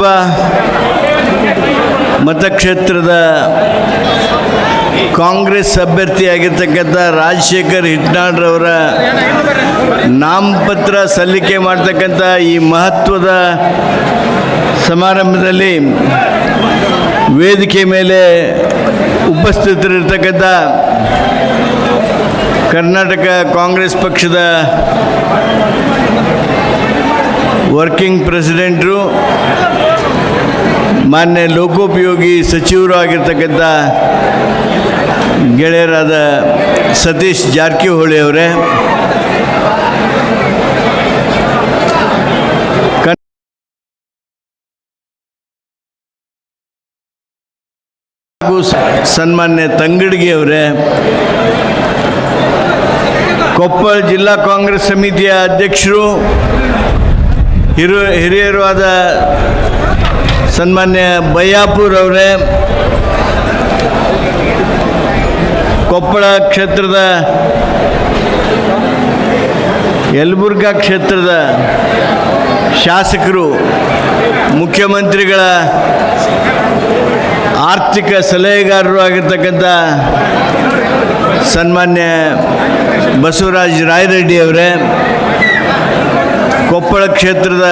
ಲೋಕಸಭಾ ಮತಕ್ಷೇತ್ರದ ಕಾಂಗ್ರೆಸ್ ಅಭ್ಯರ್ಥಿಯಾಗಿರ್ತಕ್ಕಂಥ ರಾಜಶೇಖರ್ ಹಿಟ್ನಾಳ್ರವರ ನಾಮಪತ್ರ ಸಲ್ಲಿಕೆ ಮಾಡ್ತಕ್ಕಂಥ ಈ ಮಹತ್ವದ ಸಮಾರಂಭದಲ್ಲಿ ವೇದಿಕೆ ಮೇಲೆ ಉಪಸ್ಥಿತರಿರ್ತಕ್ಕಂಥ ಕರ್ನಾಟಕ ಕಾಂಗ್ರೆಸ್ ಪಕ್ಷದ ವರ್ಕಿಂಗ್ ಪ್ರೆಸಿಡೆಂಟರು ಮಾನ್ಯ ಲೋಕೋಪಯೋಗಿ ಸಚಿವರು ಆಗಿರ್ತಕ್ಕಂಥ ಗೆಳೆಯರಾದ ಸತೀಶ್ ಜಾರಕಿಹೊಳಿ ಅವರೇ, ಹಾಗೂ ಸನ್ಮಾನ್ಯ ತಂಗಡಿಗೆ ಅವರೇ, ಕೊಪ್ಪಳ ಜಿಲ್ಲಾ ಕಾಂಗ್ರೆಸ್ ಸಮಿತಿಯ ಅಧ್ಯಕ್ಷರು ಹಿರು ಹಿರಿಯರು ಆದ ಸನ್ಮಾನ್ಯ ಬಯ್ಯಾಪುರ್ ಅವರೇ, ಕೊಪ್ಪಳ ಕ್ಷೇತ್ರದ, ಯಲಬುರ್ಗಾ ಕ್ಷೇತ್ರದ ಶಾಸಕರು, ಮುಖ್ಯಮಂತ್ರಿಗಳ ಆರ್ಥಿಕ ಸಲಹೆಗಾರರು ಆಗಿರ್ತಕ್ಕಂಥ ಸನ್ಮಾನ್ಯ ಬಸವರಾಜ ರಾಯರೆಡ್ಡಿ ಅವರೇ, ಕೊಪ್ಪಳ ಕ್ಷೇತ್ರದ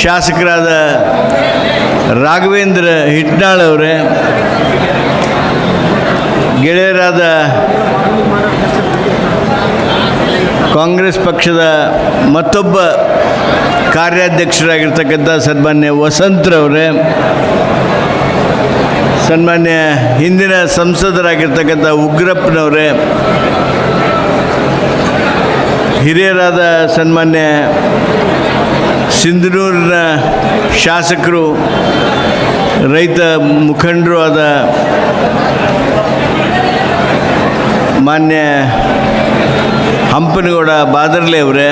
ಶಾಸಕರಾದ ರಾಘವೇಂದ್ರ ಹಿಟ್ನಾಳ್ ಅವರೇ, ಗೆಳೆಯರಾದ ಕಾಂಗ್ರೆಸ್ ಪಕ್ಷದ ಮತ್ತೊಬ್ಬ ಕಾರ್ಯಾಧ್ಯಕ್ಷರಾಗಿರ್ತಕ್ಕಂಥ ಸನ್ಮಾನ್ಯ ವಸಂತ್ರವರೇ ಸನ್ಮಾನ್ಯ ಹಿಂದಿನ ಸಂಸದರಾಗಿರ್ತಕ್ಕಂಥ ಉಗ್ರಪ್ಪನವರೇ, ಹಿರಿಯರಾದ ಸನ್ಮಾನ್ಯ ಸಿಂಧನೂರಿನ ಶಾಸಕರು ರೈತ ಮುಖಂಡರು ಆದ ಮಾನ್ಯ ಹಂಪನಗೌಡ ಬಾದರ್ಲೆ ಅವರೇ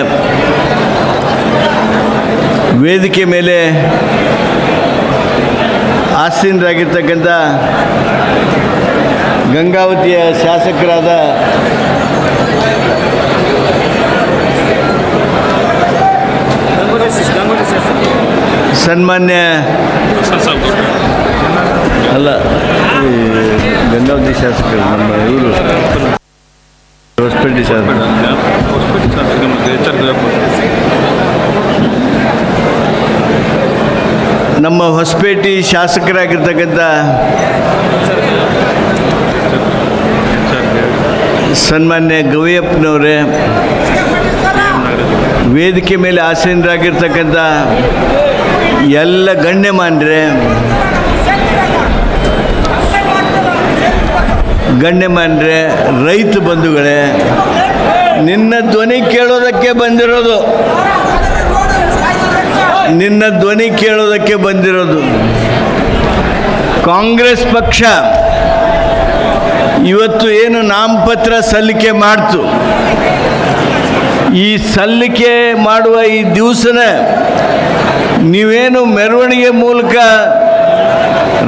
ವೇದಿಕೆ ಮೇಲೆ ಆಸೀನರಾಗಿರ್ತಕ್ಕಂಥ ಗಂಗಾವತಿಯ ಶಾಸಕರಾದ ಸನ್ಮಾನ್ಯ ಅಲ್ಲ ಗಂಗಾವತಿ ಶಾಸಕರು ನಮ್ಮ ಇವರು. ಹೊಸಪೇಟೆ ಶಾಸಕರು ನಮ್ಮ ಹೊಸಪೇಟೆ ಶಾಸಕರಾಗಿರ್ತಕ್ಕಂಥ ಸನ್ಮಾನ್ಯ ಗವಿಯಪ್ಪನವರೇ ವೇದಿಕೆ ಮೇಲೆ ಆಸೀನರಾಗಿರ್ತಕ್ಕಂಥ ಎಲ್ಲ ಗಣ್ಯ ಮಾನ್ರೆ ಗಣ್ಯ ಮಾನ್ರೆ ರೈತ ಬಂಧುಗಳೇ, ನಿನ್ನ ಧ್ವನಿ ಕೇಳೋದಕ್ಕೆ ಬಂದಿರೋದು. ನಿನ್ನ ಧ್ವನಿ ಕೇಳೋದಕ್ಕೆ ಬಂದಿರೋದು. ಕಾಂಗ್ರೆಸ್ ಪಕ್ಷ ಇವತ್ತು ಏನು ನಾಮಪತ್ರ ಸಲ್ಲಿಕೆ ಮಾಡ್ತು. ಈ ಸಲ್ಲಿಕೆ ಮಾಡುವ ಈ ದಿವಸನ ನೀವೇನು ಮೆರವಣಿಗೆ ಮೂಲಕ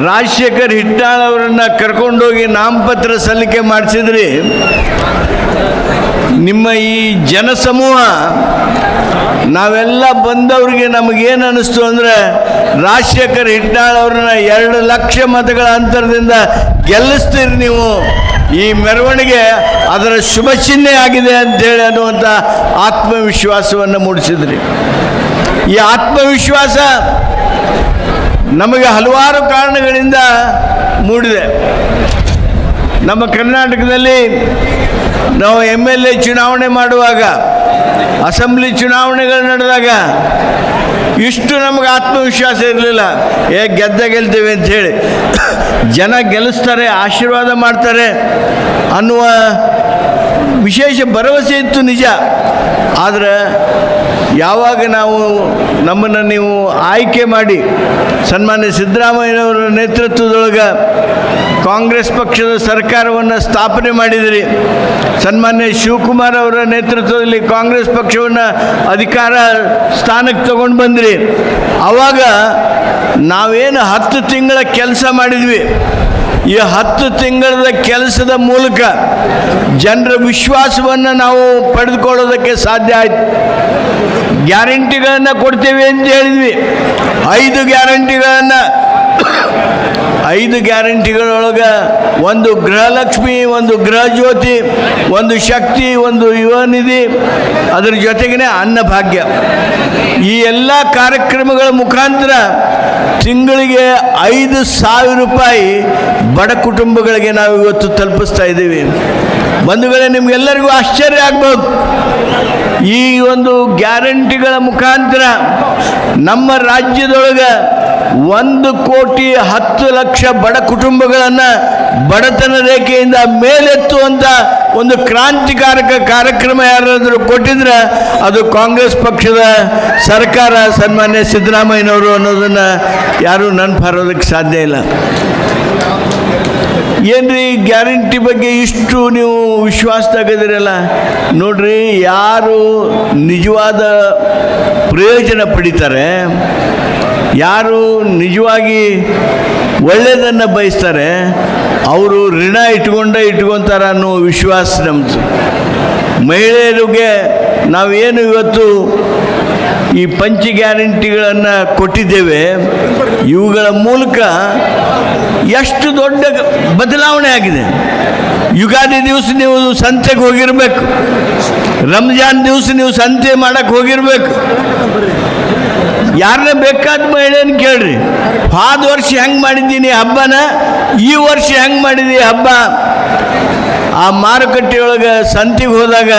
ರಾಜಶೇಖರ್ ಹಿಟ್ನಾಳ್ ಅವರನ್ನು ಕರ್ಕೊಂಡೋಗಿ ನಾಮಪತ್ರ ಸಲ್ಲಿಕೆ ಮಾಡಿಸಿದ್ರಿ? ನಿಮ್ಮ ಈ ಜನಸಮೂಹ ನಾವೆಲ್ಲ ಬಂದವ್ರಿಗೆ ನಮಗೇನು ಅನ್ನಿಸ್ತು ಅಂದರೆ ರಾಜಶೇಖರ್ ಹಿಟ್ನಾಳ್ ಅವ್ರನ್ನ ಎರಡು ಲಕ್ಷ ಮತಗಳ ಅಂತರದಿಂದ ಗೆಲ್ಲಿಸ್ತೀರಿ ನೀವು. ಈ ಮೆರವಣಿಗೆ ಅದರ ಶುಭ ಚಿಹ್ನೆ ಆಗಿದೆ ಅಂತೇಳಿ ಅನ್ನುವಂಥ ಆತ್ಮವಿಶ್ವಾಸವನ್ನು ಮೂಡಿಸಿದ್ರಿ. ಈ ಆತ್ಮವಿಶ್ವಾಸ ನಮಗೆ ಹಲವಾರು ಕಾರಣಗಳಿಂದ ಮೂಡಿದೆ. ನಮ್ಮ ಕರ್ನಾಟಕದಲ್ಲಿ ನಾವು ಎಂ ಎಲ್ ಎ ಚುನಾವಣೆ ಮಾಡುವಾಗ, ಅಸೆಂಬ್ಲಿ ಚುನಾವಣೆಗಳು ನಡೆದಾಗ ಇಷ್ಟು ನಮಗೆ ಆತ್ಮವಿಶ್ವಾಸ ಇರಲಿಲ್ಲ. ಏ ಗೆದ್ದ ಗೆಲ್ತೇವೆ ಹೇಳಿ. ಜನ ಗೆಲ್ಲಿಸ್ತಾರೆ ಆಶೀರ್ವಾದ ಮಾಡ್ತಾರೆ ಅನ್ನುವ ವಿಶೇಷ ಭರವಸೆ ಇತ್ತು ನಿಜ. ಆದರೆ ಯಾವಾಗ ನಾವು ನಮ್ಮನ್ನು ನೀವು ಆಯ್ಕೆ ಮಾಡಿ ಸನ್ಮಾನ್ಯ ಸಿದ್ದರಾಮಯ್ಯನವರ ನೇತೃತ್ವದೊಳಗೆ ಕಾಂಗ್ರೆಸ್ ಪಕ್ಷದ ಸರ್ಕಾರವನ್ನು ಸ್ಥಾಪನೆ ಮಾಡಿದಿರಿ. ಸನ್ಮಾನ್ಯ ಶಿವಕುಮಾರ್ ಅವರ ನೇತೃತ್ವದಲ್ಲಿ ಕಾಂಗ್ರೆಸ್ ಪಕ್ಷವನ್ನು ಅಧಿಕಾರ ಸ್ಥಾನಕ್ಕೆ ತಗೊಂಡು ಬಂದಿರಿ. ಆವಾಗ ನಾವೇನು ಹತ್ತು ತಿಂಗಳ ಕೆಲಸ ಮಾಡಿದ್ವಿ. ಈ ಹತ್ತು ತಿಂಗಳ ಕೆಲಸದ ಮೂಲಕ ಜನರ ವಿಶ್ವಾಸವನ್ನು ನಾವು ಪಡೆದುಕೊಳ್ಳೋದಕ್ಕೆ ಸಾಧ್ಯ ಆಯ್ತು. ಗ್ಯಾರಂಟಿಗಳನ್ನು ಕೊಡ್ತೇವೆ ಅಂತ ಹೇಳಿದ್ವಿ. ಐದು ಗ್ಯಾರಂಟಿಗಳನ್ನು ಐದು ಗ್ಯಾರಂಟಿಗಳೊಳಗೆ ಒಂದು ಗೃಹಲಕ್ಷ್ಮಿ, ಒಂದು ಗೃಹಜ್ಯೋತಿ, ಒಂದು ಶಕ್ತಿ, ಒಂದು ಯುವ ನಿಧಿ ಅದರ ಜೊತೆಗೇ ಅನ್ನಭಾಗ್ಯ. ಈ ಎಲ್ಲ ಕಾರ್ಯಕ್ರಮಗಳ ಮುಖಾಂತರ ತಿಂಗಳಿಗೆ ಐದು ಸಾವಿರ ರೂಪಾಯಿ ಬಡ ಕುಟುಂಬಗಳಿಗೆ ನಾವು ಇವತ್ತು ತಲುಪಿಸ್ತಾ ಇದ್ದೀವಿ. ಬಂಧುಗಳೇ ನಿಮಗೆಲ್ಲರಿಗೂ ಆಶ್ಚರ್ಯ ಆಗ್ಬೋದು. ಈ ಒಂದು ಗ್ಯಾರಂಟಿಗಳ ಮುಖಾಂತರ ನಮ್ಮ ರಾಜ್ಯದೊಳಗೆ ಒಂದು ಕೋಟಿ ಹತ್ತು ಲಕ್ಷ ಬಡ ಕುಟುಂಬಗಳನ್ನು ಬಡತನ ರೇಖೆಯಿಂದ ಮೇಲೆತ್ತುವಂಥ ಒಂದು ಕ್ರಾಂತಿಕಾರಕ ಕಾರ್ಯಕ್ರಮ ಯಾರಾದರೂ ಕೊಟ್ಟಿದ್ರೆ ಅದು ಕಾಂಗ್ರೆಸ್ ಪಕ್ಷದ ಸರ್ಕಾರ ಸನ್ಮಾನ್ಯ ಸಿದ್ದರಾಮಯ್ಯನವರು ಅನ್ನೋದನ್ನು ಯಾರೂ ನೆನಪಾರೋದಕ್ಕೆ ಸಾಧ್ಯ ಇಲ್ಲ. ಏನ್ರಿ ಗ್ಯಾರಂಟಿ ಬಗ್ಗೆ ಇಷ್ಟು ನೀವು ವಿಶ್ವಾಸ ತಗದಿರಲ್ಲ? ನೋಡ್ರಿ, ಯಾರು ನಿಜವಾದ ಪ್ರಯೋಜನ ಪಡಿತಾರೆ, ಯಾರು ನಿಜವಾಗಿ ಒಳ್ಳೆಯದನ್ನು ಬಯಸ್ತಾರೆ, ಅವರು ಋಣ ಇಟ್ಕೊಂಡೇ ಇಟ್ಕೊತಾರ ಅನ್ನೋ ವಿಶ್ವಾಸ ನಮ್ಮದು ಮಹಿಳೆಯರಿಗೆ ನಾವೇನು ಇವತ್ತು ಈ ಪಂಚ ಗ್ಯಾರಂಟಿಗಳನ್ನು ಕೊಟ್ಟಿದ್ದೇವೆ. ಇವುಗಳ ಮೂಲಕ ಎಷ್ಟು ದೊಡ್ಡ ಬದಲಾವಣೆ ಆಗಿದೆ. ಯುಗಾದಿ ದಿವಸ ನೀವು ಸಂತೆಗೆ ಹೋಗಿರಬೇಕು. ರಂಜಾನ್ ದಿವಸ ನೀವು ಸಂತೆ ಮಾಡಕ್ಕೆ ಹೋಗಿರ್ಬೇಕು. ಯಾರನ್ನ ಬೇಕಾದ ಮಹಿಳೆಯನ್ನು ಕೇಳ್ರಿ. ಹಾದ ವರ್ಷ ಹೆಂಗೆ ಮಾಡಿದ್ದೀನಿ ಹಬ್ಬನ, ಈ ವರ್ಷ ಹೆಂಗೆ ಮಾಡಿದಿ ಹಬ್ಬ? ಆ ಮಾರುಕಟ್ಟೆಯೊಳಗೆ ಸಂತಿಗೆ ಹೋದಾಗ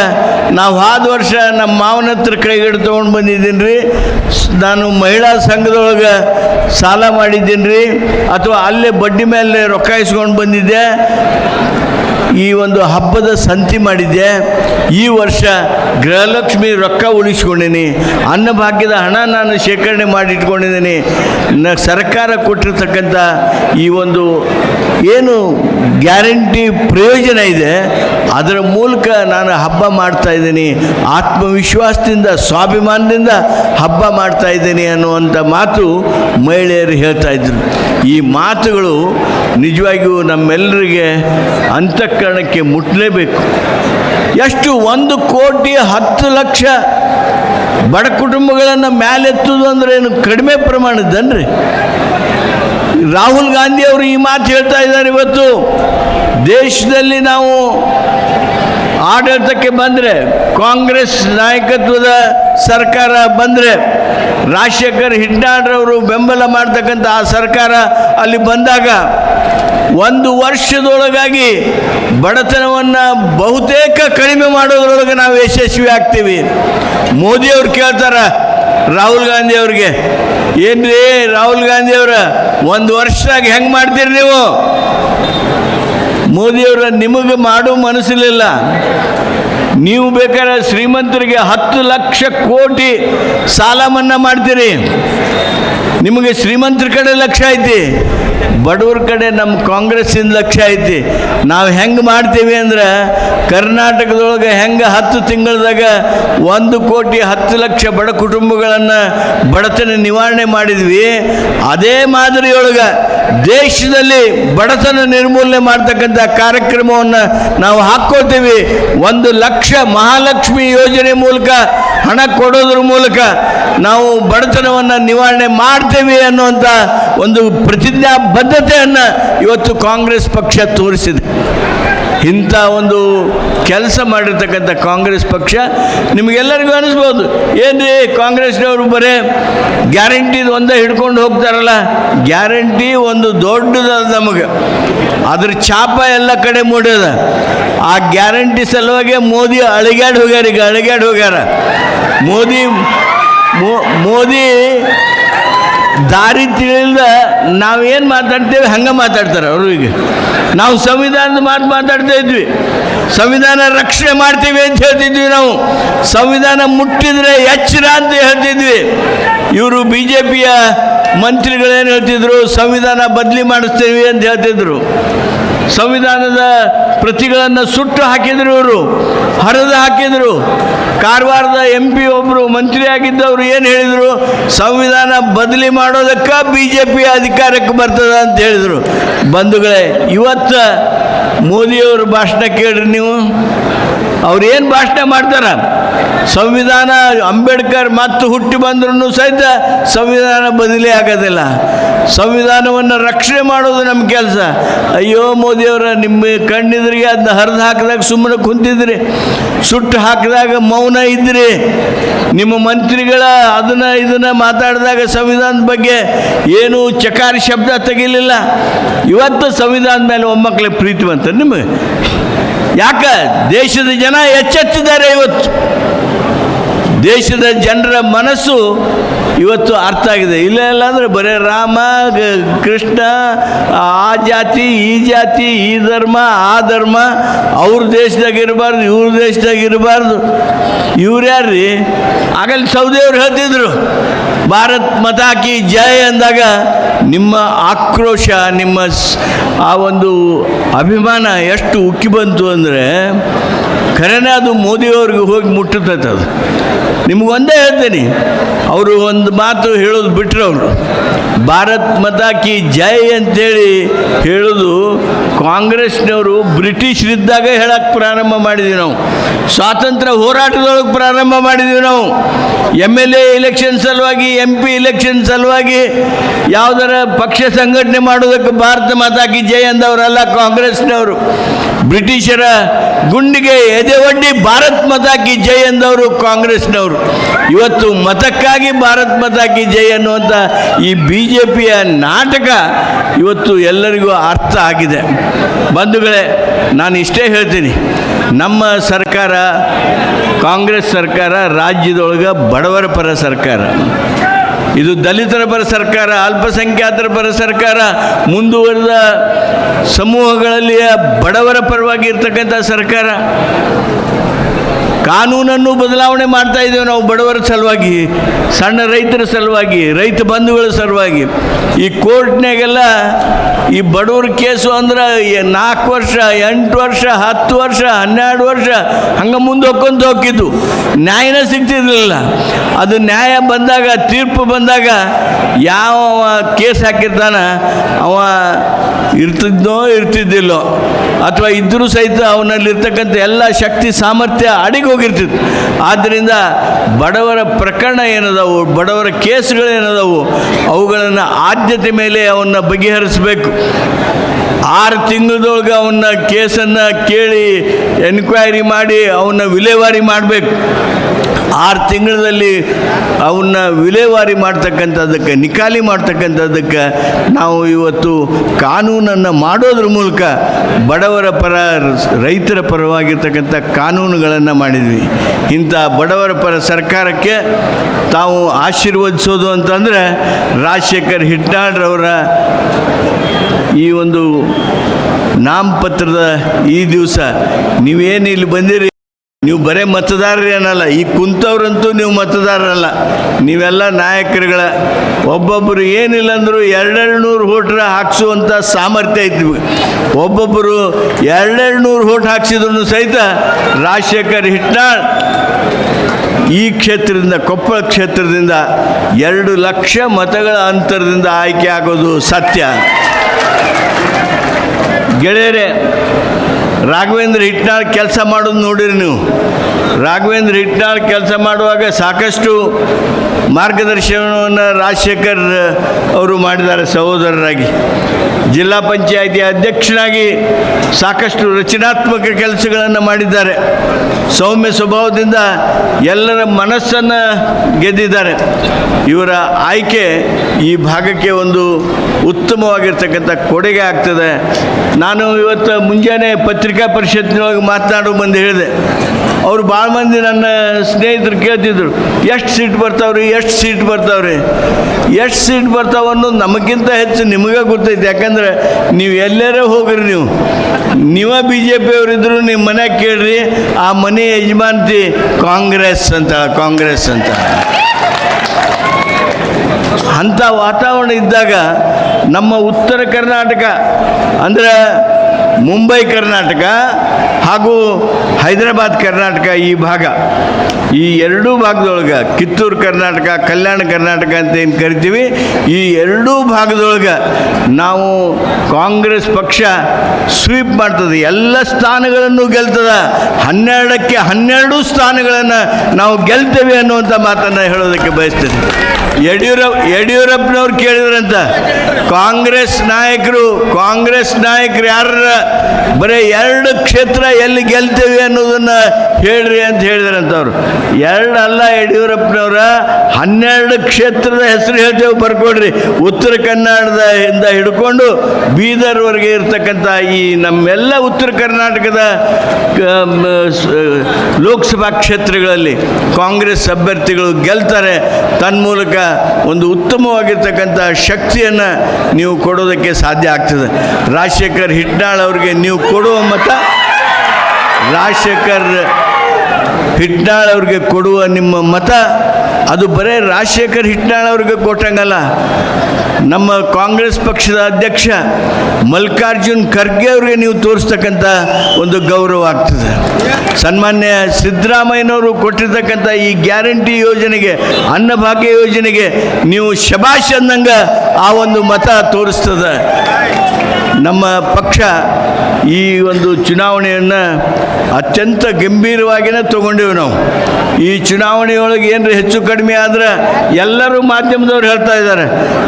ನಾವು ಆದ ವರ್ಷ ನಮ್ಮ ಮಾವನ ಹತ್ರ ಕೈಗಡೆ ತೊಗೊಂಡು ಬಂದಿದ್ದೀನಿ ರೀ ನಾನು ಮಹಿಳಾ ಸಂಘದೊಳಗೆ ಸಾಲ ಮಾಡಿದ್ದೀನಿ ರೀ ಅಥವಾ ಅಲ್ಲೇ ಬಡ್ಡಿ ಮೇಲೆ ರೊಕ್ಕ ಇಸ್ಕೊಂಡು ಬಂದಿದ್ದೆ. ಈ ಒಂದು ಹಬ್ಬದ ಸಂತಿ ಮಾಡಿದ್ದೆ. ಈ ವರ್ಷ ಗೃಹಲಕ್ಷ್ಮಿ ರೊಕ್ಕ ಉಳಿಸ್ಕೊಂಡೀನಿ. ಅನ್ನಭಾಗ್ಯದ ಹಣ ನಾನು ಶೇಖರಣೆ ಮಾಡಿ ಇಟ್ಕೊಂಡಿದ್ದೀನಿ ನ ಸರ್ಕಾರ ಕೊಟ್ಟಿರ್ತಕ್ಕಂಥ ಈ ಒಂದು ಏನು ಗ್ಯಾರಂಟಿ ಪ್ರಯೋಜನ ಇದೆ, ಅದರ ಮೂಲಕ ನಾನು ಹಬ್ಬ ಮಾಡ್ತಾ ಇದ್ದೀನಿ. ಆತ್ಮವಿಶ್ವಾಸದಿಂದ, ಸ್ವಾಭಿಮಾನದಿಂದ ಹಬ್ಬ ಮಾಡ್ತಾ ಇದ್ದೀನಿ ಅನ್ನುವಂಥ ಮಾತು ಮಹಿಳೆಯರು ಹೇಳ್ತಾ ಇದ್ರು. ಈ ಮಾತುಗಳು ನಿಜವಾಗಿಯೂ ನಮ್ಮೆಲ್ಲರಿಗೆ ಅಂತಃಕರಣಕ್ಕೆ ಮುಟ್ಟಲೇಬೇಕು ಎಷ್ಟು ಒಂದು ಕೋಟಿ ಹತ್ತು ಲಕ್ಷ ಬಡ ಕುಟುಂಬಗಳನ್ನು ಮೇಲೆತ್ತುದು ಅಂದರೆ ಏನು ಕಡಿಮೆ ಪ್ರಮಾಣದನ್ರಿ ರಾಹುಲ್ ಗಾಂಧಿ ಅವರು ಈ ಮಾತು ಹೇಳ್ತಾ ಇದ್ದಾರೆ ಇವತ್ತು. ದೇಶದಲ್ಲಿ ನಾವು ಆಡಳಿತಕ್ಕೆ ಬಂದರೆ ಕಾಂಗ್ರೆಸ್ ನಾಯಕತ್ವದ ಸರ್ಕಾರ ಬಂದರೆ ರಾಜಶೇಖರ್ ಹಿಡ್ನಾಡ್ರವರು ಬೆಂಬಲ ಮಾಡ್ತಕ್ಕಂಥ ಆ ಸರ್ಕಾರ ಅಲ್ಲಿ ಬಂದಾಗ ಒಂದು ವರ್ಷದೊಳಗಾಗಿ ಬಡತನವನ್ನು ಬಹುತೇಕ ಕಡಿಮೆ ಮಾಡೋದ್ರೊಳಗೆ ನಾವು ಯಶಸ್ವಿ ಆಗ್ತೀವಿ. ಮೋದಿಯವ್ರು ಕೇಳ್ತಾರೆ, ರಾಹುಲ್ ಗಾಂಧಿ ಅವ್ರಿಗೆ ರೀ ರಾಹುಲ್ ಗಾಂಧಿ ಅವರ, ಒಂದು ವರ್ಷದಾಗ ಹೆಂಗೆ ಮಾಡ್ತೀರಿ ನೀವು? ಮೋದಿಯವರ ನಿಮಗೆ ಮಾಡೋ ಮನಸ್ಸಿಲ್ಲ ನೀವು ಬೇಕಾದ್ರೆ ಶ್ರೀಮಂತರಿಗೆ ಹತ್ತು ಲಕ್ಷ ಕೋಟಿ ಸಾಲ ಮನ್ನಾ ಮಾಡ್ತೀರಿ. ನಿಮಗೆ ಶ್ರೀಮಂತರ ಕಡೆ ಲಕ್ಷ್ಯ ಐತಿ, ಬಡವ್ರ ಕಡೆ ನಮ್ಮ ಕಾಂಗ್ರೆಸ್ಸಿನ ಲಕ್ಷ್ಯ ಐತಿ. ನಾವು ಹೆಂಗೆ ಮಾಡ್ತೀವಿ ಅಂದ್ರೆ ಕರ್ನಾಟಕದೊಳಗೆ ಹೆಂಗೆ ಹತ್ತು ತಿಂಗಳದಾಗ ಒಂದು ಕೋಟಿ ಹತ್ತು ಲಕ್ಷ ಬಡ ಕುಟುಂಬಗಳನ್ನು ಬಡತನ ನಿವಾರಣೆ ಮಾಡಿದ್ವಿ, ಅದೇ ಮಾದರಿಯೊಳಗೆ ದೇಶದಲ್ಲಿ ಬಡತನ ನಿರ್ಮೂಲನೆ ಮಾಡ್ತಕ್ಕಂಥ ಕಾರ್ಯಕ್ರಮವನ್ನು ನಾವು ಹಾಕ್ಕೋತೀವಿ ಒಂದು ಲಕ್ಷ ಮಹಾಲಕ್ಷ್ಮಿ ಯೋಜನೆ ಮೂಲಕ ಹಣ ಕೊಡೋದ್ರ ಮೂಲಕ ನಾವು ಬಡತನವನ್ನು ನಿವಾರಣೆ ಮಾಡ್ತೇವೆ ಅನ್ನುವಂಥ ಒಂದು ಪ್ರತಿಜ್ಞಾಬದ್ಧತೆಯನ್ನು ಇವತ್ತು ಕಾಂಗ್ರೆಸ್ ಪಕ್ಷ ತೋರಿಸಿದೆ. ಇಂಥ ಒಂದು ಕೆಲಸ ಮಾಡಿರ್ತಕ್ಕಂಥ ಕಾಂಗ್ರೆಸ್ ಪಕ್ಷ, ನಿಮಗೆಲ್ಲರಿಗೂ ಅನಿಸ್ಬೋದು. ಏನ್ರಿ, ಕಾಂಗ್ರೆಸ್ನವರು ಬರೇ ಗ್ಯಾರಂಟಿದು ಒಂದೇ ಹಿಡ್ಕೊಂಡು ಹೋಗ್ತಾರಲ್ಲ? ಗ್ಯಾರಂಟಿ ಒಂದು ದೊಡ್ಡದ ನಮಗೆ. ಅದ್ರ ಚಾಪ ಎಲ್ಲ ಕಡೆ ಮೂಡ್ಯದ. ಆ ಗ್ಯಾರಂಟಿ ಸಲುವಾಗಿ ಮೋದಿ ಅಳಿಗ್ಯಾಡ್ ಹೋಗ್ಯಾರ ಈಗ, ಅಳಿಗ್ಯಾಡ್ ಹೋಗ್ಯಾರ. ಮೋದಿ ಮೋದಿ ದಾರಿ ತಿಳಿದ ಏನು ಮಾತಾಡ್ತೇವೆ ಹಂಗೆ ಮಾತಾಡ್ತಾರೆ ಅವರು ಈಗ. ನಾವು ಸಂವಿಧಾನದ ಮಾತು ಮಾತಾಡ್ತಾ ಇದ್ವಿ. ಸಂವಿಧಾನ ರಕ್ಷಣೆ ಮಾಡ್ತೀವಿ ಅಂತ ಹೇಳ್ತಿದ್ವಿ ನಾವು. ಸಂವಿಧಾನ ಮುಟ್ಟಿದ್ರೆ ಎಚ್ಚರ ಅಂತ ಹೇಳ್ತಿದ್ವಿ. ಇವರು ಬಿ ಜೆ ಪಿಯ ಮಂತ್ರಿಗಳೇನು ಹೇಳ್ತಿದ್ರು? ಸಂವಿಧಾನ ಬದಲಿ ಮಾಡಿಸ್ತೀವಿ ಅಂತ ಹೇಳ್ತಿದ್ರು. ಸಂವಿಧಾನದ ಪ್ರತಿಗಳನ್ನು ಸುಟ್ಟು ಹಾಕಿದರು ಇವರು, ಹರಿದು ಹಾಕಿದರು. ಕಾರವಾರದ ಎಂ ಪಿ ಒಬ್ಬರು ಮಂತ್ರಿ ಆಗಿದ್ದವರು ಏನು ಹೇಳಿದರು? ಸಂವಿಧಾನ ಬದಲಿ ಮಾಡೋದಕ್ಕೆ ಬಿ ಜೆ ಪಿ ಅಧಿಕಾರಕ್ಕೆ ಬರ್ತದ ಅಂತ ಹೇಳಿದರು. ಬಂಧುಗಳೇ, ಇವತ್ತು ಮೋದಿಯವ್ರ ಭಾಷಣ ಕೇಳ್ರಿ ನೀವು. ಅವ್ರು ಏನು ಭಾಷಣ ಮಾಡ್ತಾರೆ? ಸಂವಿಧಾನ, ಅಂಬೇಡ್ಕರ್ ಮತ್ತು ಹುಟ್ಟಿ ಬಂದ್ರೂ ಸಹಿತ ಸಂವಿಧಾನ ಬದಲಿ ಆಗೋದಿಲ್ಲ. ಸಂವಿಧಾನವನ್ನು ರಕ್ಷಣೆ ಮಾಡೋದು ನಮ್ಮ ಕೆಲಸ. ಅಯ್ಯೋ ಮೋದಿಯವರ ನಿಮ್ಮ ಕಣ್ಣಿದ್ರಿಗೆ ಅದನ್ನ ಹರಿದು ಹಾಕಿದಾಗ ಸುಮ್ಮನೆ ಕುಂತಿದ್ರಿ. ಸುಟ್ಟು ಹಾಕಿದಾಗ ಮೌನ ಇದ್ರಿ. ನಿಮ್ಮ ಮಂತ್ರಿಗಳ ಅದನ್ನ ಇದನ್ನ ಮಾತಾಡಿದಾಗ ಸಂವಿಧಾನದ ಬಗ್ಗೆ ಏನು ಚಕಾರಿ ಶಬ್ದ ತೆಗಿಲಿಲ್ಲ. ಇವತ್ತು ಸಂವಿಧಾನದ ಮೇಲೆ ಒಮ್ಮಕ್ಕಳಿಗೆ ಪ್ರೀತಿ ಬಂತ ನಿಮಗೆ? ಯಾಕೆ? ದೇಶದ ಜನ ಎಚ್ಚೆತ್ತಿದ್ದಾರೆ ಇವತ್ತು. ದೇಶದ ಜನರ ಮನಸ್ಸು ಇವತ್ತು ಅರ್ಥ ಆಗಿದೆ. ಇಲ್ಲ ಇಲ್ಲ ಅಂದರೆ ಬರೀ ರಾಮ ಕೃಷ್ಣ, ಆ ಜಾತಿ, ಈ ಜಾತಿ, ಈ ಧರ್ಮ, ಆ ಧರ್ಮ, ಅವ್ರ ದೇಶದಾಗ ಇರಬಾರ್ದು, ಇವ್ರ ದೇಶದಾಗ ಇರಬಾರ್ದು. ಇವ್ರು ಯಾರ್ರಿ ಆಗಲ್ಲಿ ಸೌದಿಯವ್ರು ಹೇಳ್ತಿದ್ರು. ಭಾರತ್ ಮತಾಕಿ ಜಯ ಅಂದಾಗ ನಿಮ್ಮ ಆಕ್ರೋಶ, ನಿಮ್ಮ ಆ ಒಂದು ಅಭಿಮಾನ ಎಷ್ಟು ಉಕ್ಕಿ ಬಂತು ಅಂದರೆ ಖರೇನೆ ಅದು ಮೋದಿಯವ್ರಿಗೆ ಹೋಗಿ ಮುಟ್ಟುತ್ತೈತೆ ಅದು. ನಿಮಗೊಂದೇ ಹೇಳ್ತೀನಿ, ಅವರು ಒಂದು ಮಾತು ಹೇಳೋದು ಬಿಟ್ಟರೆ ಅವರು. ಭಾರತ್ ಮತಾಕಿ ಜೈ ಅಂತೇಳಿ ಹೇಳೋದು ಕಾಂಗ್ರೆಸ್ನವರು ಬ್ರಿಟಿಷರಿದ್ದಾಗ ಹೇಳಕ್ಕೆ ಪ್ರಾರಂಭ ಮಾಡಿದ್ವಿ ನಾವು. ಸ್ವಾತಂತ್ರ್ಯ ಹೋರಾಟದೊಳಗೆ ಪ್ರಾರಂಭ ಮಾಡಿದ್ವಿ ನಾವು. ಎಂ ಎಲ್ ಎ ಇಲೆಕ್ಷನ್ ಸಲುವಾಗಿ ಎಂ ಪಿ ಇಲೆಕ್ಷನ್ ಸಲುವಾಗಿ ಯಾವುದರ ಪಕ್ಷ ಸಂಘಟನೆ ಮಾಡೋದಕ್ಕೆ ಭಾರತ ಮಾತಾಕಿ ಜೈ ಅಂದವರಲ್ಲ ಕಾಂಗ್ರೆಸ್ನವರು. ಬ್ರಿಟಿಷರ ಗುಂಡಿಗೆ ಎದೆ ಒಡ್ಡಿ ಭಾರತ್ ಮತಾಕಿ ಜೈ ಎಂದವರು ಕಾಂಗ್ರೆಸ್ನವರು. ಇವತ್ತು ಮತಕ್ಕಾಗಿ ಭಾರತ್ ಮತಾಕಿ ಜೈ ಅನ್ನುವಂಥ ಈ ಬಿ ಜೆ ಪಿಯ ನಾಟಕ ಇವತ್ತು ಎಲ್ಲರಿಗೂ ಅರ್ಥ ಆಗಿದೆ. ಬಂಧುಗಳೇ, ನಾನು ಇಷ್ಟೇ ಹೇಳ್ತೀನಿ. ನಮ್ಮ ಸರ್ಕಾರ ಕಾಂಗ್ರೆಸ್ ಸರ್ಕಾರ ರಾಜ್ಯದೊಳಗೆ ಬಡವರ ಪರ ಸರ್ಕಾರ. ಇದು ದಲಿತರ ಪರ ಸರ್ಕಾರ ಅಲ್ಪಸಂಖ್ಯಾತರ ಪರ ಸರ್ಕಾರ ಮುಂದುವರೆದ ಸಮೂಹಗಳಲ್ಲಿಯ ಬಡವರ ಪರವಾಗಿ ಇರ್ತಕ್ಕಂಥ ಸರ್ಕಾರ. ಕಾನೂನನ್ನು ಬದಲಾವಣೆ ಮಾಡ್ತಾ ಇದ್ದೇವೆ ನಾವು ಬಡವರ ಸಲುವಾಗಿ, ಸಣ್ಣ ರೈತರ ಸಲುವಾಗಿ, ರೈತ ಬಂಧುಗಳ ಸಲುವಾಗಿ. ಈ ಕೋರ್ಟ್ನಾಗೆಲ್ಲ ಈ ಬಡವ್ರ ಕೇಸು ಅಂದ್ರೆ ನಾಲ್ಕು ವರ್ಷ, ಎಂಟು ವರ್ಷ, ಹತ್ತು ವರ್ಷ, ಹನ್ನೆರಡು ವರ್ಷ ಹಂಗೆ ಮುಂದೆ ಹೋಗಿದ್ದು ನ್ಯಾಯನೇ ಸಿಗ್ತಿರ್ಲಿಲ್ಲ. ಅದು ನ್ಯಾಯ ಬಂದಾಗ, ತೀರ್ಪು ಬಂದಾಗ ಯಾವ ಕೇಸ್ ಹಾಕಿರ್ತಾನ ಅವ ಇರ್ತಿದ್ನೋ ಇರ್ತಿದ್ದಿಲ್ಲೋ. ಅಥವಾ ಇದ್ದರೂ ಸಹಿತ ಅವನಲ್ಲಿರ್ತಕ್ಕಂಥ ಎಲ್ಲ ಶಕ್ತಿ, ಸಾಮರ್ಥ್ಯ ಅಡಿಗೆ ಹೋಗಿರ್ತಿತ್ತು. ಆದ್ದರಿಂದ ಬಡವರ ಪ್ರಕರಣ ಏನದವು ಬಡವರ ಕೇಸುಗಳು ಏನದವು ಅವುಗಳನ್ನು ಆದ್ಯತೆ ಮೇಲೆ ಅವನ್ನು ಬಗೆಹರಿಸಬೇಕು. ಆರು ತಿಂಗಳದೊಳಗೆ ಅವನ್ನ ಕೇಸನ್ನು ಕೇಳಿ ಎನ್ಕ್ವೈರಿ ಮಾಡಿ ಅವನ್ನ ವಿಲೇವಾರಿ ಮಾಡಬೇಕು. ಆರು ತಿಂಗಳಲ್ಲಿ ಅವನ್ನ ವಿಲೇವಾರಿ ಮಾಡ್ತಕ್ಕಂಥದ್ದಕ್ಕೆ, ನಿಕಾಲಿ ಮಾಡ್ತಕ್ಕಂಥದ್ದಕ್ಕೆ ನಾವು ಇವತ್ತು ಕಾನೂನನ್ನು ಮಾಡೋದ್ರ ಮೂಲಕ ಬಡವರ ಪರ, ರೈತರ ಪರವಾಗಿರ್ತಕ್ಕಂಥ ಕಾನೂನುಗಳನ್ನು ಮಾಡಿದ್ವಿ. ಇಂಥ ಬಡವರ ಪರ ಸರ್ಕಾರಕ್ಕೆ ತಾವು ಆಶೀರ್ವದಿಸೋದು ಅಂತಂದರೆ ರಾಜಶೇಖರ್ ಹಿಟ್ನಾಳ್ರವರ ಈ ಒಂದು ನಾಮಪತ್ರದ ಈ ದಿವಸ ನೀವೇನು ಇಲ್ಲಿ ಬಂದಿರಿ? ನೀವು ಬರೇ ಮತದಾರರು ಏನಲ್ಲ ಈ ಕುಂತವ್ರಂತೂ ನೀವು ಮತದಾರರಲ್ಲ. ನೀವೆಲ್ಲ ನಾಯಕರುಗಳ ಒಬ್ಬೊಬ್ಬರು ಏನಿಲ್ಲ ಅಂದರೂ ಎರಡೆರಡು ನೂರು ಹೋಟ್ರ ಹಾಕ್ಸುವಂಥ ಸಾಮರ್ಥ್ಯ ಐತಿ ಒಬ್ಬೊಬ್ಬರು ಎರಡೆರಡು ನೂರು ಹೋಟ್ ಹಾಕ್ಸಿದ್ರು ಸಹಿತ ರಾಜಶೇಖರ್ ಹಿಟ್ನಾಳ್ ಈ ಕ್ಷೇತ್ರದಿಂದ, ಕೊಪ್ಪಳ ಕ್ಷೇತ್ರದಿಂದ ಎರಡು ಲಕ್ಷ ಮತಗಳ ಅಂತರದಿಂದ ಆಯ್ಕೆ ಆಗೋದು ಸತ್ಯ. ಗೆಳೆಯರೇ, ರಾಘವೇಂದ್ರ ಹಿಟ್ನಾಳ್ ಕೆಲಸ ಮಾಡೋದು ನೋಡಿರಿ ನೀವು. ರಾಘವೇಂದ್ರ ಹಿಟ್ನಾಳ್ ಕೆಲಸ ಮಾಡುವಾಗ ಸಾಕಷ್ಟು ಮಾರ್ಗದರ್ಶನವನ್ನು ರಾಜಶೇಖರ್ ಅವರು ಮಾಡಿದ್ದಾರೆ ಸಹೋದರರಾಗಿ. ಜಿಲ್ಲಾ ಪಂಚಾಯಿತಿ ಅಧ್ಯಕ್ಷನಾಗಿ ಸಾಕಷ್ಟು ರಚನಾತ್ಮಕ ಕೆಲಸಗಳನ್ನು ಮಾಡಿದ್ದಾರೆ. ಸೌಮ್ಯ ಸ್ವಭಾವದಿಂದ ಎಲ್ಲರ ಮನಸ್ಸನ್ನು ಗೆದ್ದಿದ್ದಾರೆ. ಇವರ ಆಯ್ಕೆ ಈ ಭಾಗಕ್ಕೆ ಒಂದು ಉತ್ತಮವಾಗಿರ್ತಕ್ಕಂಥ ಕೊಡುಗೆ ಆಗ್ತದೆ. ನಾನು ಇವತ್ತು ಮುಂಜಾನೆ ಪತ್ರಿಕಾ ಪರಿಷತ್ತಿನೊಳಗೆ ಮಾತನಾಡು ಬಂದು ಹೇಳಿದೆ. ಅವರು ಭಾಳ ಮಂದಿ ನನ್ನ ಸ್ನೇಹಿತರು ಕೇಳ್ತಿದ್ರು, ಎಷ್ಟು ಸೀಟ್ ಬರ್ತಾವ್ರಿ, ಎಷ್ಟು ಸೀಟ್ ಬರ್ತಾವ್ರಿ? ಎಷ್ಟು ಸೀಟ್ ಬರ್ತಾವ ಅನ್ನೋದು ನಮಗಿಂತ ಹೆಚ್ಚು ನಿಮಗೆ ಗೊತ್ತೈತೆ. ಯಾಕಂದ್ರೆ ನೀವು ಎಲ್ಲರೇ ಹೋಗ್ರಿ ನೀವು. ನೀವ ಬಿ ಜೆ ಇದ್ದರೂ ನಿಮ್ಮ ಮನೆ ಕೇಳ್ರಿ, ಆ ಮನೆ ಯಜಮಾನ್ತಿ ಕಾಂಗ್ರೆಸ್ ಅಂತ ಕಾಂಗ್ರೆಸ್ ಅಂತ. ಅಂಥ ವಾತಾವರಣ ಇದ್ದಾಗ ನಮ್ಮ ಉತ್ತರ ಕರ್ನಾಟಕ, ಅಂದರೆ ಮುಂಬೈ, ಕರ್ನಾಟಕ ಹಾಗೂ ಹೈದರಾಬಾದ್, ಕರ್ನಾಟಕ ಈ ಭಾಗ. ಈ ಎರಡೂ ಭಾಗದೊಳಗೆ ಕಿತ್ತೂರು, ಕರ್ನಾಟಕ, ಕಲ್ಯಾಣ ಕರ್ನಾಟಕ ಅಂತ ಏನು ಕರಿತೀವಿ, ಈ ಎರಡೂ ಭಾಗದೊಳಗೆ ನಾವು ಕಾಂಗ್ರೆಸ್ ಪಕ್ಷ ಸ್ವೀಪ್ ಮಾಡ್ತದೆ. ಎಲ್ಲ ಸ್ಥಾನಗಳನ್ನು ಗೆಲ್ತದ. ಹನ್ನೆರಡಕ್ಕೆ ಹನ್ನೆರಡು ಸ್ಥಾನಗಳನ್ನು ನಾವು ಗೆಲ್ತೇವೆ ಅನ್ನುವಂಥ ಮಾತನ್ನು ಹೇಳೋದಕ್ಕೆ ಬಯಸ್ತೇನೆ. ಯಡಿಯೂರಪ್ಪ ಯಡಿಯೂರಪ್ಪನವ್ರು ಕೇಳಿದ್ರಂತ, ಕಾಂಗ್ರೆಸ್ ನಾಯಕರು ಕಾಂಗ್ರೆಸ್ ನಾಯಕರು ಯಾರ ಬರೀ ಎರಡು ಕ್ಷೇತ್ರ ಎಲ್ಲಿ ಗೆಲ್ತೇವೆ ಅನ್ನೋದನ್ನು ಹೇಳ್ರಿ ಅಂತ ಹೇಳಿದ್ರಂತವ್ರು. ಎರಡು ಅಲ್ಲ ಯಡಿಯೂರಪ್ಪನವ್ರ, ಹನ್ನೆರಡು ಕ್ಷೇತ್ರದ ಹೆಸರು ಹೇಳ್ತೇವೆ ಬರ್ಕೊಡ್ರಿ. ಉತ್ತರ ಕನ್ನಡದ ಇಂದ ಹಿಡ್ಕೊಂಡು ಬೀದರ್ವರೆಗೆ ಇರ್ತಕ್ಕಂಥ ಈ ನಮ್ಮೆಲ್ಲ ಉತ್ತರ ಕರ್ನಾಟಕದ ಲೋಕಸಭಾ ಕ್ಷೇತ್ರಗಳಲ್ಲಿ ಕಾಂಗ್ರೆಸ್ ಅಭ್ಯರ್ಥಿಗಳು ಗೆಲ್ತಾರೆ. ತನ್ಮೂಲಕ ಒಂದು ಉತ್ತಮವಾಗಿರ್ತಕ್ಕಂಥ ಶಕ್ತಿಯನ್ನು ನೀವು ಕೊಡೋದಕ್ಕೆ ಸಾಧ್ಯ ಆಗ್ತದೆ. ರಾಜಶೇಖರ್ ಹಿಟ್ನಾಳ್ ಅವರಿಗೆ ನೀವು ಕೊಡುವ ಮತ ರಾಜಶೇಖರ್ ಹಿಟ್ನಾಳ್ ಅವ್ರಿಗೆ ಕೊಡುವ ನಿಮ್ಮ ಮತ. ಅದು ಬರೇ ರಾಜಶೇಖರ್ ಹಿಟ್ನಾಳ್ ಅವ್ರಿಗೆ ಕೊಟ್ಟಂಗಲ್ಲ. ನಮ್ಮ ಕಾಂಗ್ರೆಸ್ ಪಕ್ಷದ ಅಧ್ಯಕ್ಷ ಮಲ್ಲಿಕಾರ್ಜುನ್ ಖರ್ಗೆ ಅವ್ರಿಗೆ ನೀವು ತೋರಿಸ್ತಕ್ಕಂಥ ಒಂದು ಗೌರವ ಆಗ್ತದೆ. ಸನ್ಮಾನ್ಯ ಸಿದ್ದರಾಮಯ್ಯನವರು ಕೊಟ್ಟಿರ್ತಕ್ಕಂಥ ಈ ಗ್ಯಾರಂಟಿ ಯೋಜನೆಗೆ, ಅನ್ನಭಾಗ್ಯ ಯೋಜನೆಗೆ ನೀವು ಶಬಾಷ್ ಅಂದಂಗೆ ಆ ಒಂದು ಮತ ತೋರಿಸ್ತದೆ. ನಮ್ಮ ಪಕ್ಷ ಈ ಒಂದು ಚುನಾವಣೆಯನ್ನು ಅತ್ಯಂತ ಗಂಭೀರವಾಗಿಯೇ ತಗೊಂಡೇವೆ ನಾವು. ಈ ಚುನಾವಣೆಯೊಳಗೆ ಏನರ ಹೆಚ್ಚು ಕಡಿಮೆ ಆದ್ರೆ ಎಲ್ಲರೂ ಮಾಧ್ಯಮದವ್ರು ಹೇಳ್ತಾ ಇದ್ದಾರೆ,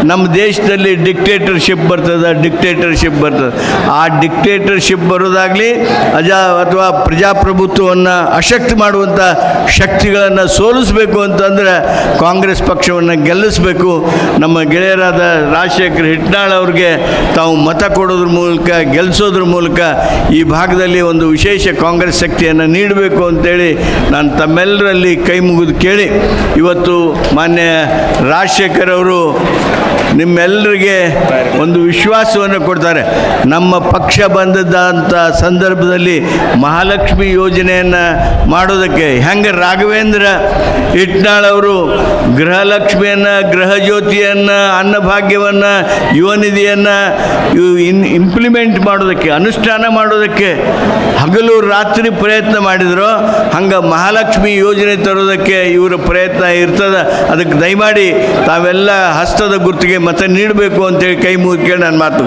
ನಮ್ಮ ದೇಶದಲ್ಲಿ ಡಿಕ್ಟೇಟರ್ಶಿಪ್ ಬರ್ತದೆ ಡಿಕ್ಟೇಟರ್ಶಿಪ್ ಬರ್ತದೆ. ಆ ಡಿಕ್ಟೇಟರ್ಶಿಪ್ ಬರೋದಾಗಲಿ ಅಜಾ ಅಥವಾ ಪ್ರಜಾಪ್ರಭುತ್ವವನ್ನು ಅಶಕ್ತಿ ಮಾಡುವಂಥ ಶಕ್ತಿಗಳನ್ನು ಸೋಲಿಸಬೇಕು ಅಂತಂದ್ರೆ ಕಾಂಗ್ರೆಸ್ ಪಕ್ಷವನ್ನು ಗೆಲ್ಲಿಸಬೇಕು. ನಮ್ಮ ಗೆಳೆಯರಾದ ರಾಜಶೇಖರ್ ಹಿಟ್ನಾಳ್ ಅವ್ರಿಗೆ ತಾವು ಮತ ಕೊಡೋದ್ರ ಮೂಲಕ ಗೆಲ್ಲಿಸೋದ್ರ ಮೂಲಕ ಈ ಭಾಗದಲ್ಲಿ ಒಂದು ವಿಶೇಷ ಕಾಂಗ್ರೆಸ್ ಶಕ್ತಿಯನ್ನು ನೀಡಬೇಕು ಅಂತೇಳಿ ನಾನು ತಮ್ಮೆಲ್ಲರಲ್ಲಿ ಕೈ ಮುಗಿದು ಕೇಳಿ ಇವತ್ತು ಮಾನ್ಯ ರಾಜಶೇಖರ್ ಅವರು ನಿಮ್ಮೆಲ್ಲರಿಗೆ ಒಂದು ವಿಶ್ವಾಸವನ್ನು ಕೊಡ್ತಾರೆ. ನಮ್ಮ ಪಕ್ಷ ಬಂದದ್ದಂಥ ಸಂದರ್ಭದಲ್ಲಿ ಮಹಾಲಕ್ಷ್ಮಿ ಯೋಜನೆಯನ್ನು ಮಾಡೋದಕ್ಕೆ ಹೆಂಗೆ ರಾಘವೇಂದ್ರ ಇಟ್ನಾಳ್ ಅವರು ಗೃಹಲಕ್ಷ್ಮಿಯನ್ನು ಗೃಹ ಜ್ಯೋತಿಯನ್ನು ಅನ್ನಭಾಗ್ಯವನ್ನು ಯುವ ನಿಧಿಯನ್ನು ಇವು ಇನ್ ಇಂಪ್ಲಿಮೆಂಟ್ ಮಾಡೋದಕ್ಕೆ, ಅನುಷ್ಠಾನ ಮಾಡೋದಕ್ಕೆ ಹಗಲು ರಾತ್ರಿ ಪ್ರಯತ್ನ ಮಾಡಿದರು. ಹಂಗೆ ಮಹಾಲಕ್ಷ್ಮಿ ಯೋಜನೆ ತರೋದಕ್ಕೆ ಇವರ ಪ್ರಯತ್ನ ಇರ್ತದೆ. ಅದಕ್ಕೆ ದಯಮಾಡಿ ತಾವೆಲ್ಲ ಹಸ್ತದ ಗುರುತಿಗೆ ಮತ ನೀಡಬೇಕು ಅಂತೇಳಿ ಕೈ ಮುಗಿಕೊಂಡು ನಾನು ಮಾತು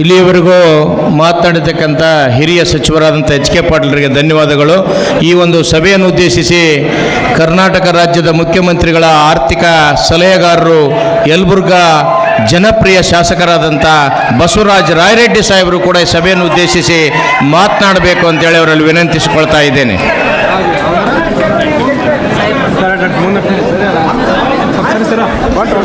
ಇಲ್ಲಿವರೆಗೂ ಮಾತನಾಡಿರ್ತಕ್ಕಂಥ ಹಿರಿಯ ಸಚಿವರಾದಂಥ ಎಚ್ ಕೆ ಪಾಟೀಲರಿಗೆ ಧನ್ಯವಾದಗಳು. ಈ ಒಂದು ಸಭೆಯನ್ನು ಉದ್ದೇಶಿಸಿ ಕರ್ನಾಟಕ ರಾಜ್ಯದ ಮುಖ್ಯಮಂತ್ರಿಗಳ ಆರ್ಥಿಕ ಸಲಹೆಗಾರರು ಯಲಬುರ್ಗಾ ಜನಪ್ರಿಯ ಶಾಸಕರಾದಂಥ ಬಸವರಾಜ ರಾಯರೆಡ್ಡಿ ಸಾಹೇಬರು ಕೂಡ ಈ ಸಭೆಯನ್ನು ಉದ್ದೇಶಿಸಿ ಮಾತನಾಡಬೇಕು ಅಂತೇಳಿ ಅವರಲ್ಲಿ ವಿನಂತಿಸಿಕೊಳ್ತಾ ಇದ್ದೇನೆ. ¿Cuánto?